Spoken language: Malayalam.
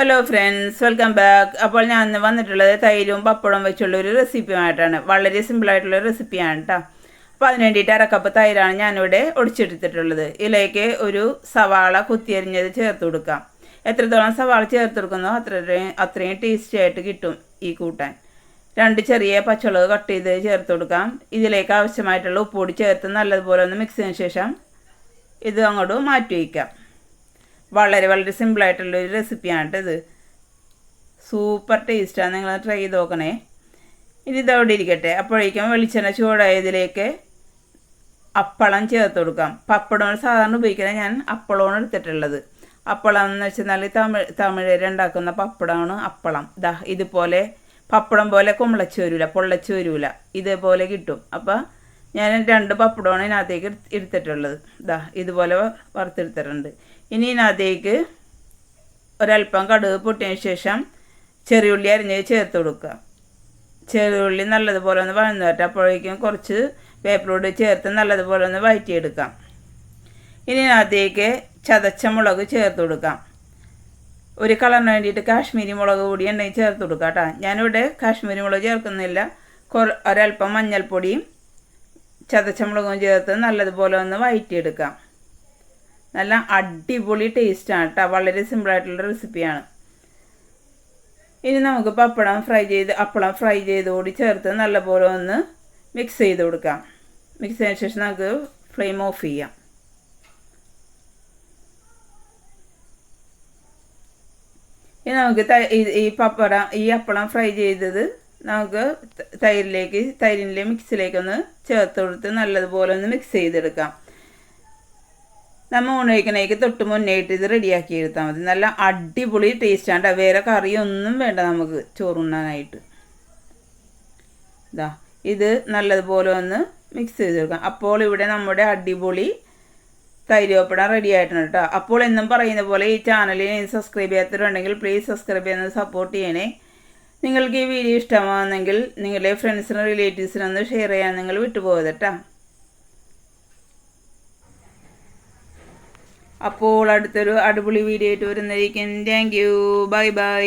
ഹലോ ഫ്രണ്ട്സ് വെൽക്കം ബാക്ക് അപ്പോൾ ഞാൻ ഇന്ന് വന്നിട്ടുള്ളത് തൈരും പപ്പടവും വെച്ചുള്ള ഒരു റെസിപ്പിയുമായിട്ടാണ് വളരെ സിമ്പിളായിട്ടുള്ള റെസിപ്പിയാണ് കേട്ടോ അപ്പോൾ അതിന് വേണ്ടിയിട്ട് അരക്കപ്പ് തൈരാണ് ഞാനിവിടെ ഒടിച്ചെടുത്തിട്ടുള്ളത്. ഇതിലേക്ക് ഒരു സവാള കുത്തിയരിഞ്ഞത് ചേർത്ത് കൊടുക്കാം. എത്രത്തോളം സവാള ചേർത്ത് കൊടുക്കുന്നോ അത്രയും അത്രയും ടേസ്റ്റി ആയിട്ട് കിട്ടും ഈ കൂട്ടാൻ. രണ്ട് ചെറിയ പച്ചമുളക് കട്ട് ചെയ്ത് ചേർത്ത് കൊടുക്കാം. ഇതിലേക്ക് ആവശ്യമായിട്ടുള്ള ഉപ്പ് കൂടി ചേർത്ത് നല്ലതുപോലെ ഒന്ന് മിക്സിന് ശേഷം ഇത് അങ്ങോട്ട് മാറ്റി വയ്ക്കാം. വളരെ വളരെ സിമ്പിളായിട്ടുള്ള ഒരു റെസിപ്പിയാണ് ഇത് സൂപ്പർ ടേസ്റ്റാണ് നിങ്ങൾ ട്രൈ ചെയ്ത് നോക്കണേ. ഇനി ഇതവിടെ ഇരിക്കട്ടെ. അപ്പോഴേക്കും വെളിച്ചെണ്ണ ചൂടായതിലേക്ക് അപ്പളം ചേർത്ത് കൊടുക്കാം. പപ്പടം സാധാരണ ഉപയോഗിക്കുന്നത് ഞാൻ അപ്പളമാണ് എടുത്തിട്ടുള്ളത്. അപ്പളം എന്ന് വെച്ചാൽ തമിഴ് തമിഴര് ഉണ്ടാക്കുന്ന പപ്പടമാണ് അപ്പളം. ദാ ഇതുപോലെ പപ്പടം പോലെ കുമ്പളച്ച് വരില്ല പൊള്ളച്ച് വരില്ല ഇതേപോലെ കിട്ടും. അപ്പോൾ ഞാൻ രണ്ട് പപ്പടമാണ് ഇതിനകത്തേക്ക് എടുത്ത് എടുത്തിട്ടുള്ളത്. ഇതാ ഇതുപോലെ വറുത്തെടുത്തിട്ടുണ്ട്. ഇനി ഇതിനകത്തേക്ക് ഒരല്പം കടുക് പൊട്ടിയതിന് ശേഷം ചെറിയുള്ളി അരിഞ്ഞ് ചേർത്ത് കൊടുക്കുക. ചെറിയുള്ളി നല്ലതുപോലെ ഒന്ന് വഴന്നു വരട്ടെ. അപ്പോഴേക്കും കുറച്ച് പേപ്പറോട് ചേർത്ത് നല്ലതുപോലെ ഒന്ന് വഴറ്റിയെടുക്കാം ഇനി ഇതിനകത്തേക്ക് ചതച്ച മുളക് ചേർത്ത് കൊടുക്കാം. ഒരു കളറിന് വേണ്ടിയിട്ട് കാശ്മീരി മുളക് കൂടി ഉണ്ടെങ്കിൽ ചേർത്ത് കൊടുക്കാം കേട്ടോ. ഞാനിവിടെ കാശ്മീരി മുളക് ചേർക്കുന്നില്ല. കുറ ഒരൽപ്പം മഞ്ഞൾപ്പൊടിയും ചതച്ച മുളകും ചേർത്ത് നല്ലതുപോലെ ഒന്ന് വഴറ്റിയെടുക്കാം നല്ല അടിപൊളി ടേസ്റ്റാണ് കേട്ടോ വളരെ സിമ്പിളായിട്ടുള്ള റെസിപ്പിയാണ് ഇനി നമുക്ക് പപ്പടം ഫ്രൈ ചെയ്ത് അപ്പളം ഫ്രൈ ചെയ്ത് കൂടി ചേർത്ത് നല്ലപോലെ ഒന്ന് മിക്സ് ചെയ്ത് കൊടുക്കാം. മിക്സ് ചെയ്തതിന് ശേഷം നമുക്ക് ഫ്ലെയിം ഓഫ് ചെയ്യാം. ഇനി നമുക്ക് ഈ പപ്പടം ഈ അപ്പളം ഫ്രൈ ചെയ്തത് നമുക്ക് തൈരിലേക്ക് തൈരിന്റെ മിക്സിലേക്കൊന്ന് ചേർത്ത് കൊടുത്ത് നല്ലതുപോലെ ഒന്ന് മിക്സ് ചെയ്തെടുക്കാം. നമ്മൾ ഉണയിക്കണേക്ക് തൊട്ട് മുന്നേയിട്ട് ഇത് റെഡിയാക്കി എടുത്താൽ മതി. നല്ല അടിപൊളി ടേസ്റ്റാണ് വേറെ കറിയൊന്നും വേണ്ട നമുക്ക് ചോറുണ്ണാനായിട്ട്. ഇതാ ഇത് നല്ലതുപോലെ ഒന്ന് മിക്സ് ചെയ്തെടുക്കാം. അപ്പോൾ ഇവിടെ നമ്മുടെ അടിപൊളി തൈരോപ്പടം റെഡി ആയിട്ടുണ്ട് കേട്ടോ അപ്പോൾ എന്നും പറയുന്ന പോലെ ഈ ചാനലിനെ സബ്സ്ക്രൈബ് ചെയ്യാത്തവരുണ്ടെങ്കിൽ പ്ലീസ് സബ്സ്ക്രൈബ് ചെയ്യുന്നത് സപ്പോർട്ട് ചെയ്യണേ. നിങ്ങൾക്ക് ഈ വീഡിയോ ഇഷ്ടമാകുന്നെങ്കിൽ നിങ്ങളുടെ ഫ്രണ്ട്സിനും റിലേറ്റീവ്സിനും ഒന്ന് ഷെയർ ചെയ്യാൻ നിങ്ങൾ വിട്ടുപോകരുത് കേട്ടോ അപ്പോൾ അടുത്തൊരു അടിപൊളി വീഡിയോ ആയിട്ട് വരുന്നതായിരിക്കും. Thank you bye bye